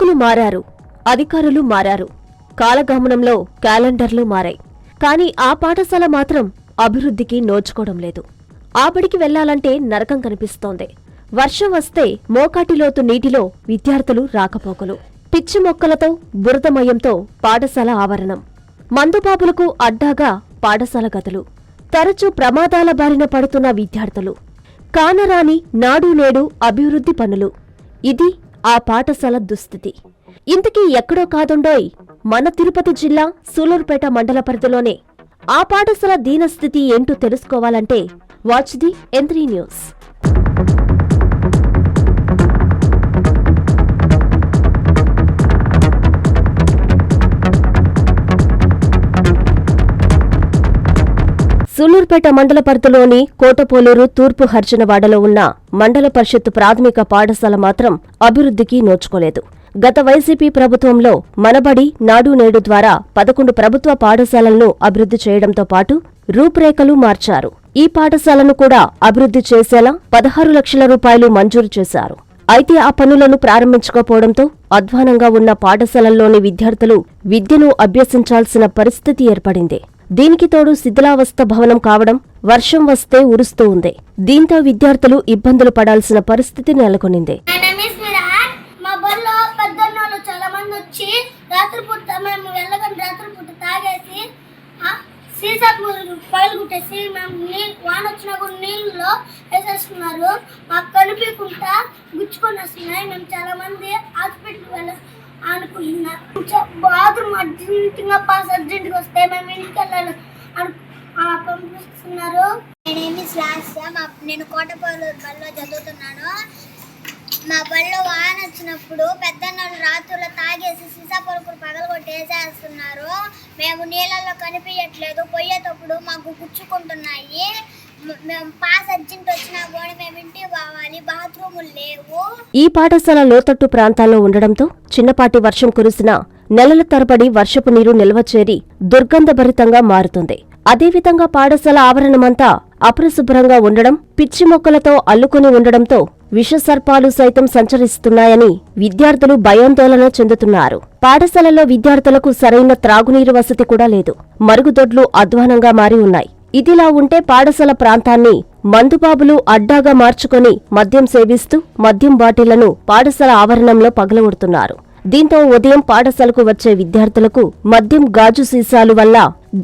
పాలకులు మారారు. అధికారులు మారారు. కాలగమనంలో క్యాలెండర్లు మారాయి. కానీ ఆ పాఠశాల మాత్రం అభివృద్ధికి నోచుకోవడం లేదు. ఆ బడికి వెళ్ళాలంటే నరకం కనిపిస్తోంది. వర్షం వస్తే మోకాటిలోతు నీటిలో విద్యార్థులు రాకపోకలు. పిచ్చి మొక్కలతో బురదమయంతో పాఠశాల ఆవరణం. మందుబాబులకు అడ్డాగా పాఠశాల గదులు. తరచూ ప్రమాదాల బారిన పడుతున్న విద్యార్థులు. కానరాని నాడు నేడు అభివృద్ధి పనులు. ఇది ఆ పాఠశాల దుస్థితి. ఇంతకీ ఎక్కడో కాదుండోయ్. మన తిరుపతి జిల్లా సూలూరుపేట మండల పరిధిలోనే. ఆ పాఠశాల దీనస్థితి ఏంటో తెలుసుకోవాలంటే watch the M three news. Sullurpeta మండల పరిధిలోని కోటపోలూరు తూర్పు హర్జనవాడలో ఉన్న మండల పరిషత్ ప్రాథమిక పాఠశాల మాత్రం అభివృద్ధికి నోచుకోలేదు. గత వైసీపీ ప్రభుత్వంలో మనబడి నాడు నేడు ద్వారా పదకొండు ప్రభుత్వ పాఠశాలలను అభివృద్ధి చేయడంతో పాటు రూపురేఖలు మార్చారు. ఈ పాఠశాలను కూడా అభివృద్ధి చేసేలా పదహారు లక్షల రూపాయలు మంజూరు చేశారు. అయితే ఆ పనులను ప్రారంభించకపోవడంతో అధ్వానంగా ఉన్న పాఠశాలల్లోని విద్యార్థులు విద్యను అభ్యసించాల్సిన పరిస్థితి ఏర్పడింది. దీనికి తోడు శిథిలావస్థ భవనం కావడం వర్షం వస్తే ఉరుస్తూ ఉంది. దీంతో విద్యార్థులు ఇబ్బందులు పడాల్సిన పరిస్థితి నెలకొనింది. నా నేమ్ మా బడిలో పెద్దన్నోళ్ళు చాలా వచ్చి రాత్రిపూట మేము వెళ్ళగానే రాత్రిపూట తాగేసి ఆ, సీసా పగలు కుట్టేసి మేము నీళ్ళు వాన వచ్చినా కూడా నీళ్ళలో వేసేస్తున్నారు మాకు కనిపించకుండా గుచ్చుకొని వస్తున్నాయి. మేము చాలామంది హాస్పిటల్కి వెళ్ళ అనుకుంటున్నా బాత్రూమ్ అర్జెంటుగా పాస్ అర్జెంటుగా వస్తే మేము ఇంటికి వెళ్ళాలి. అను పంపిస్తున్నారు. నేనేమి శ్లాస్ మా నేను కోటపల్లి బళ్ళో చదువుతున్నాను. మా బళ్ళో వాన వచ్చినప్పుడు పెద్దన్నోళ్ళు రాత్రుల్లో తాగేసి సీసా పలుకులు పగలగొట్టి మేము నీళ్ళల్లో కనిపించట్లేదు. పోయేటప్పుడు మాకు గుచ్చుకుంటున్నాయి. మేము పాస్ అర్జెంట్ వచ్చినా కూడా మేము ఇంటికి పోవాలి బాత్రూములు లేవు. ఈ పాఠశాల లోతట్టు ప్రాంతాల్లో ఉండడంతో చిన్నపాటి వర్షం కురిసిన నెలల తరబడి వర్షపు నీరు నిల్వ చేరి దుర్గంధభరితంగా మారుతుంది. అదేవిధంగా పాఠశాల ఆవరణమంతా అపరిశుభ్రంగా ఉండడం పిచ్చి మొక్కలతో అల్లుకుని ఉండడంతో విషసర్పాలు సైతం సంచరిస్తున్నాయని విద్యార్థులు భయాందోళన చెందుతున్నారు. పాఠశాలలో విద్యార్థులకు సరైన త్రాగునీరు వసతి కూడా లేదు. మరుగుదొడ్లు అధ్వానంగా మారి ఉన్నాయి. ఇదిలా ఉంటే పాఠశాల ప్రాంతాన్ని మందుబాబులు అడ్డాగా మార్చుకొని మద్యం సేవిస్తూ మద్యం బాటిళ్ళను పాఠశాల ఆవరణంలో పగలగొడుతున్నారు. దీంతో ఉదయం పాఠశాలకు వచ్చే విద్యార్థులకు మద్యం గాజు సీసాలు వల్ల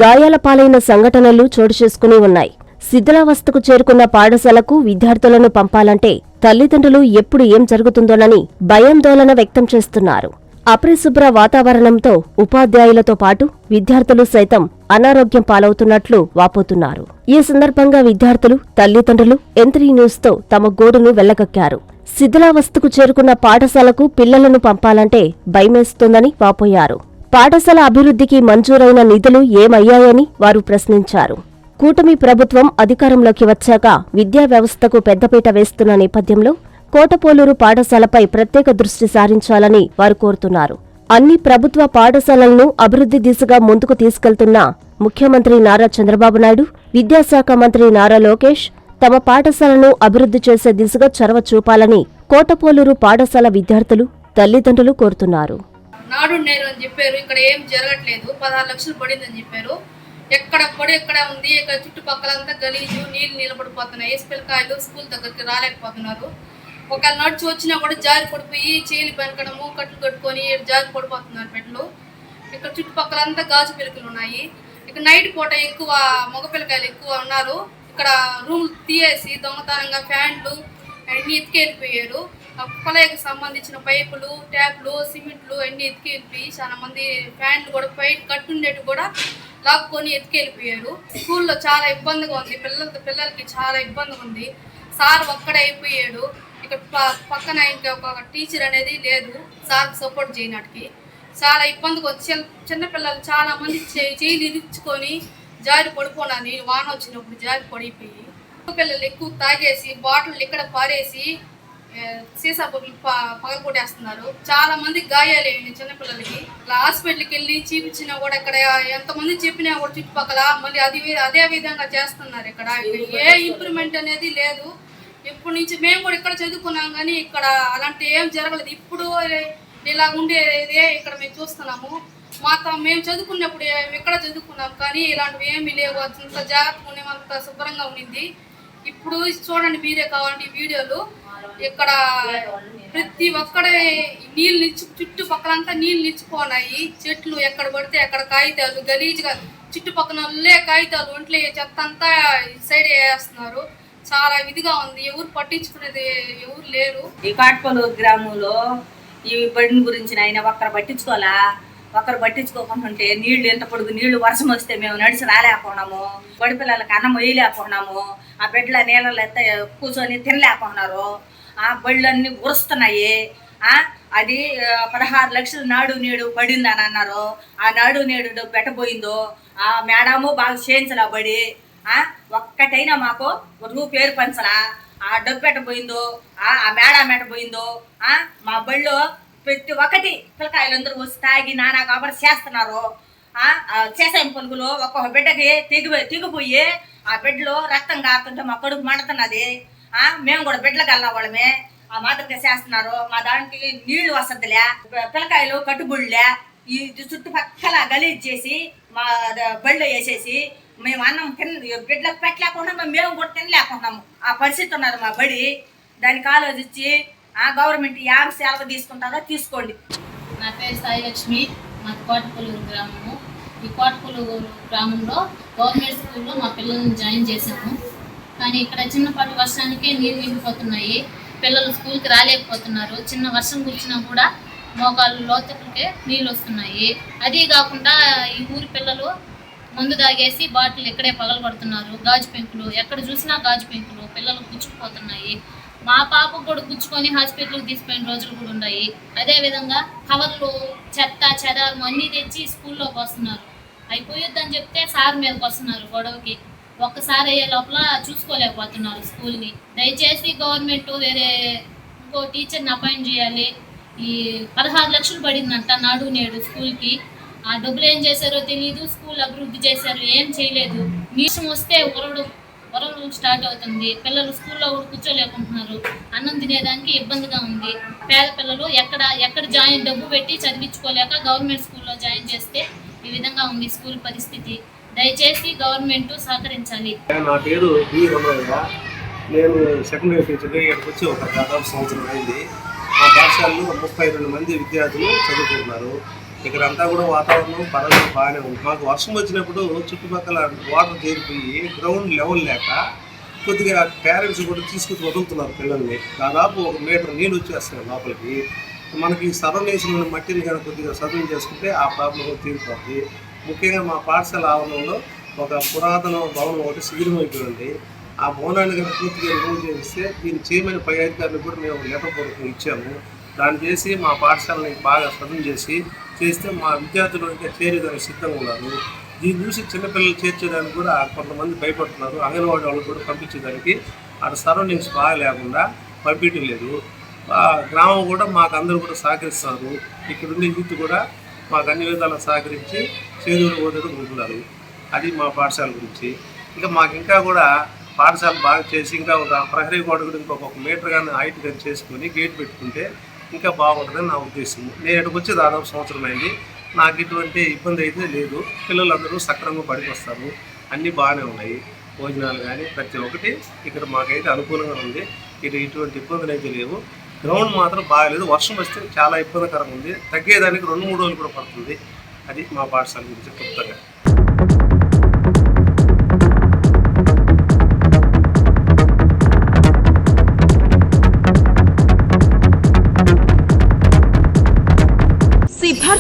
గాయాల పాలైన సంఘటనలు చోటు చేసుకుని ఉన్నాయి. శిథిలావస్థకు చేరుకున్న పాఠశాలకు విద్యార్థులను పంపాలంటే తల్లిదండ్రులు ఎప్పుడు ఏం జరుగుతుందోనని భయాందోళన వ్యక్తం చేస్తున్నారు. అపరిశుభ్ర వాతావరణంతో ఉపాధ్యాయులతో పాటు విద్యార్థులు సైతం అనారోగ్యం పాలవుతున్నట్లు వాపోతున్నారు. ఈ సందర్భంగా విద్యార్థులు తల్లిదండ్రులు ఎంత్రీ న్యూస్తో తమ గోడును వెళ్ళగక్కారు. శిథిలావస్థకు చేరుకున్న పాఠశాలకు పిల్లలను పంపాలంటే భయమేస్తోందని వాపోయారు. పాఠశాల అభివృద్ధికి మంజూరైన నిధులు ఏమయ్యాయని వారు ప్రశ్నించారు. కూటమి ప్రభుత్వం అధికారంలోకి వచ్చాక విద్యా వ్యవస్థకు పెద్దపీట వేస్తున్న నేపథ్యంలో కోటపోలూరు పాఠశాలపై ప్రత్యేక దృష్టి సారించాలని వారు కోరుతున్నారు. అన్ని ప్రభుత్వ పాఠశాలలను అభివృద్ధి దిశగా ముందుకు తీసుకెళ్తున్న ముఖ్యమంత్రి నారా చంద్రబాబు నాయుడు విద్యాశాఖ మంత్రి నారా లోకేష్ తమ పాఠశాలను అభివృద్ధి చేసే దిశగా చొరవ చూపాలని కోటపోలూరు పాఠశాల విద్యార్థులు తల్లిదండ్రులు కోరుతున్నారు. నాడు నేరు అని చెప్పారు ఇక్కడ ఏం జరగట్లేదు పదహారు లక్షలు పడిందని చెప్పారు. ఎక్కడ పొడి ఎక్కడ ఉంది ఇక్కడ చుట్టుపక్కలంతా గలీజు నీళ్ళు నిలబడిపోతున్నాయి పిల్లకాయలు స్కూల్ దగ్గరికి రాలేకపోతున్నారు. ఒకవేళ నడిచి వచ్చినా కూడా జారి పడిపోయి చేలి పెనకడము కట్లు కట్టుకొని జారి పడిపోతున్నారు బిడ్డలు ఇక్కడ చుట్టుపక్కల అంతా గాజు పిలకలు ఉన్నాయి. ఇక్కడ నైట్ పూట ఎక్కువ మగ పిల్లకాయలు ఎక్కువ ఉన్నారు. ఇక్కడ రూమ్ తీయేసి దొంగతనంగా ఫ్యాన్లు అన్నీ ఎత్తుకెళ్ళిపోయారు. ఆ కుళాయికి సంబంధించిన పైపులు ట్యాప్లు సిమెంట్లు ఎతికి ఎత్తుకెళ్ళిపోయి చాలా మంది ఫ్యాన్లు కూడా పైన కట్టుండేటి కూడా లాక్కొని ఎత్తుకెళ్ళిపోయారు. స్కూల్లో చాలా ఇబ్బందిగా ఉంది. పిల్లలతో పిల్లలకి చాలా ఇబ్బందిగా ఉంది. సార్ ఒక్కడే అయిపోయాడు. ఇక్కడ పక్కన ఇంకా ఒక టీచర్ అనేది లేదు. సార్ సపోర్ట్ చేయనాటికి చాలా ఇబ్బందిగా చిన్న చిన్నపిల్లలు చాలా మంది చేయి ఇరుచుకొని జారి పడిపోనా నేను వాన వచ్చినప్పుడు జారి పడిపోయి పిల్లలు ఎక్కువ తాగేసి బాటిల్ ఇక్కడ పారేసి సీసా బొగ్గులు పగల కొట్టేస్తున్నారు చాలా మంది గాయాలయ్యాయి చిన్నపిల్లలకి ఇలా హాస్పిటల్కి వెళ్ళి చూపించినా కూడా ఇక్కడ ఎంతమంది చెప్పినా కూడా చుట్టుపక్కల మళ్ళీ అది అదే విధంగా చేస్తున్నారు ఇక్కడ. ఏ ఇంప్రూవ్మెంట్ అనేది లేదు. ఇప్పటి నుంచి మేము కూడా ఇక్కడ చదువుకున్నాం కానీ ఇక్కడ అలాంటి ఏం జరగలేదు. ఇప్పుడు ఇలా ఉండేదే ఇక్కడ మేము చూస్తున్నాము. మాకు మేము చదువుకున్నప్పుడు ఏ- ఎక్కడ చదువుకున్నాం కానీ ఇలాంటివి ఏమీ లేవు. అంత జాగ్రత్తగా అంత శుభ్రంగా ఉండింది. ఇప్పుడు చూడండి మీరే కావాలంటే ఈ వీడియోలు. ఇక్కడ ప్రతి ఒక్కడే నీళ్ళు నిచ్చు చుట్టుపక్కలంతా నీళ్ళు నిచ్చిపోనాయి చెట్లు ఎక్కడ పడితే అక్కడ కాగితాలు గలీజ్గా చుట్టుపక్కల కాగితాలు ఒంట్లో చెత్త అంతా సైడ్ వేస్తున్నారు. చాలా ఇదిగా ఉంది. ఎవరు పట్టించుకునేది ఎవరు లేరు. ఈ కాట్పలు గ్రామంలో ఈ బండి గురించి ఆయన ఒక్కరు పట్టించుకోవాలా? ఒకరు పట్టించుకోకుండా ఉంటే నీళ్ళు ఎంత పొడుగు నీళ్ళు వర్షం వస్తే మేము నడిచి రాలేకపోయినాము బడి పిల్లలకి అన్నం వేయలేకపోయినాము ఆ బిడ్డల నీళ్ళలో ఎత్త కూర్చొని తినలేకపోయినారు ఆ బళ్ళన్నీ ఉరుస్తున్నాయి. ఆ అది పదహారు లక్షలు నాడు నేడు పడింది అని అన్నారు. ఆ నాడు నేడు పెట్టబోయిందో ఆ మేడము బాగా చేయించలేబడి ఒక్కటైనా మాకు నువ్వు పేరు పంచలా ఆ డబ్బు ఎట్ట పోయిందో? ఆ ఆ మేడ ఎట్ట పోయిందో? ఆ? మా బళ్ళో ప్రతి ఒక్కటి పిల్లకాయలందరూ వచ్చి తాగి నానా కాబట్టి చేస్తున్నారు. ఆ ఆ పలుకులు ఒక్కొక్క బిడ్డకి తెగి తెగిపోయి ఆ బిడ్డలో రక్తం కారుతుంటే మా కడుపు మండుతున్నది. ఆ మేము కూడా బిడ్డలకు వాళ్ళమే. ఆ మాదిరిగా చేస్తున్నారు. మా దానికి నీళ్ళు వసతులే పిల్లకాయలు కట్టుబుళ్ళే ఈ చుట్టుపక్కల గలీజ్ చేసి మా ద- బళ్ళో వేసేసి మేము అన్నం తిన బిడ్డలకు పెట్టలేకుండా మేము కూడా తినలేకున్నాము ఆ పరిస్థితి ఉన్నారు మా బడి. దానికి ఆలోచించి ఆ గవర్నమెంట్ యాభై సెలవు తీసుకుంటారో తీసుకోండి. నా పేరు సాయిలక్ష్మి. మాది కోటపల్లూరు గ్రామము. ఈ కోటపల్లూరు గ్రామంలో గవర్నమెంట్ స్కూల్లో మా పిల్లల్ని జాయిన్ చేశాము. కానీ ఇక్కడ చిన్నపాటి వర్షానికే నీళ్ళు నిండిపోతున్నాయి. పిల్లలు స్కూల్కి రాలేకపోతున్నారు. చిన్న వర్షం కురిచినా కూడా మోకాళ్ళు లోతులకే నీళ్ళు వస్తున్నాయి. అదీ కాకుండా ఈ ఊరి పిల్లలు మందు తాగేసి బాటిల్ ఇక్కడే పగలగొడుతున్నారు. గాజు పెంకులు ఎక్కడ చూసినా గాజు పెంకులు పిల్లలు గుచ్చుకుపోతున్నాయి మా పాపకు కూడా గుచ్చుకొని హాస్పిటల్కి తీసుకుపోయిన రోజులు కూడా ఉన్నాయి. అదేవిధంగా కవర్లు చెత్త చెదారం అన్నీ తెచ్చి స్కూల్లోకి వస్తున్నారు. అయిపోయొద్దని చెప్తే సార్ మీదకి వస్తున్నారు గొడవకి. ఒక్కసారి అయ్యే లోపల చూసుకోలేకపోతున్నారు స్కూల్ని. దయచేసి గవర్నమెంట్ వేరే ఇంకో టీచర్ని అపాయింట్ చేయాలి. ఈ పదహారు లక్షలు పడిందంట నాడు నేడు స్కూల్కి. ఆ డబ్బులు ఏం చేశారో తెలియదు స్కూల్ అభివృద్ధి చేశారు ఏం చేయలేదు. నీసం వస్తే ఉరడు ఉరవడం స్టార్ట్ అవుతుంది. పిల్లలు స్కూల్లో కూడా కూర్చోలేకుంటున్నారు. అన్నం తినేదానికి ఇబ్బందిగా ఉంది. పేద పిల్లలు ఎక్కడ ఎక్కడ జాయిన్ డబ్బు పెట్టి చదివించుకోలేక గవర్నమెంట్ స్కూల్లో జాయిన్ చేస్తే ఈ విధంగా ఉంది స్కూల్ పరిస్థితి. దయచేసి గవర్నమెంట్ సహకరించాలి. నా పేరు బి రమణయ్య. నేను సెకండరీ టీచర్గా ఇక్కడికి వచ్చి ఒక దాదాపు సంవత్సరం అయింది. మా పాఠశాలలో ముప్పై రెండు మంది విద్యార్థులు చదువుకుంటున్నారు. ఇక్కడ అంతా కూడా వాతావరణం పర్వాలేదు బాగానే ఉంది. మాకు వర్షం వచ్చినప్పుడు చుట్టుపక్కల వాటర్ చేరిపోయి గ్రౌండ్ లెవెల్ లేక కొద్దిగా పేరెంట్స్ కూడా తీసుకొచ్చి వదులుతున్నారు పిల్లల్ని. దాదాపు ఒక మీటర్ నీళ్ళు వచ్చేస్తున్నాయి లోపలికి. మనకి సరౌండింగ్స్లో మట్టిని కనుక కొద్దిగా సదువు చేసుకుంటే ఆ ప్రాబ్లం కూడా ముఖ్యంగా మా పాఠశాల ఆవరణంలో ఒక పురాతన భవనం ఒకటి శిథిలమైపోయింది ఆ భవనాన్ని కనుక పూర్తిగా రిమూవ్ చేస్తే దీన్ని చేయమని పై అధికారులు కూడా మేము లెటర్ పూర్వకం ఇచ్చాము. దాన్ని చేసి మా పాఠశాలని బాగా సదును చేసి చేస్తే మా విద్యార్థులు ఇంకా చేరేదానికి సిద్ధంగా ఉన్నారు. దీన్ని చూసి చిన్నపిల్లలు చేర్చేదానికి కూడా కొంతమంది భయపడుతున్నారు. అంగన్వాడీ వాళ్ళు కూడా పంపించేదానికి అటు సరౌండింగ్స్ బాగా లేకుండా పంపించడం లేదు. గ్రామం కూడా మాకు అందరూ కూడా సహకరిస్తున్నారు ఇక్కడ ఉండే యూత్ కూడా మాకు అన్ని విధాలా సహకరించి చేదూరు పోతూ ఉంటున్నారు. అది మా పాఠశాల గురించి. ఇంకా మాకు ఇంకా కూడా పాఠశాల బాగా చేసి ఇంకా ఒక ప్రహరీ గోడ కూడా ఇంకొక మీటర్ కానీ హైట్ కానీ చేసుకొని గేట్ పెట్టుకుంటే ఇంకా బాగుంటుందని నా ఉద్దేశం. నేను ఇక్కడికి వచ్చి దాదాపు సంవత్సరం అయింది. నాకు ఇటువంటి ఇబ్బంది అయితే లేదు. పిల్లలందరూ సక్రమంగా పడికి వస్తారు అన్నీ బాగానే ఉన్నాయి. భోజనాలు కానీ ప్రతి ఒక్కటి ఇక్కడ మాకైతే అనుకూలంగా ఉంది. ఇటు ఇటువంటి ఇబ్బందులు అయితే లేవు. గ్రౌండ్ మాత్రం బాగాలేదు. వర్షం వస్తే చాలా ఇబ్బందికరంగా ఉంది. తగ్గేదానికి రెండు మూడు రోజులు కూడా పడుతుంది. అది మా పాఠశాల గురించి క్లుప్తంగా.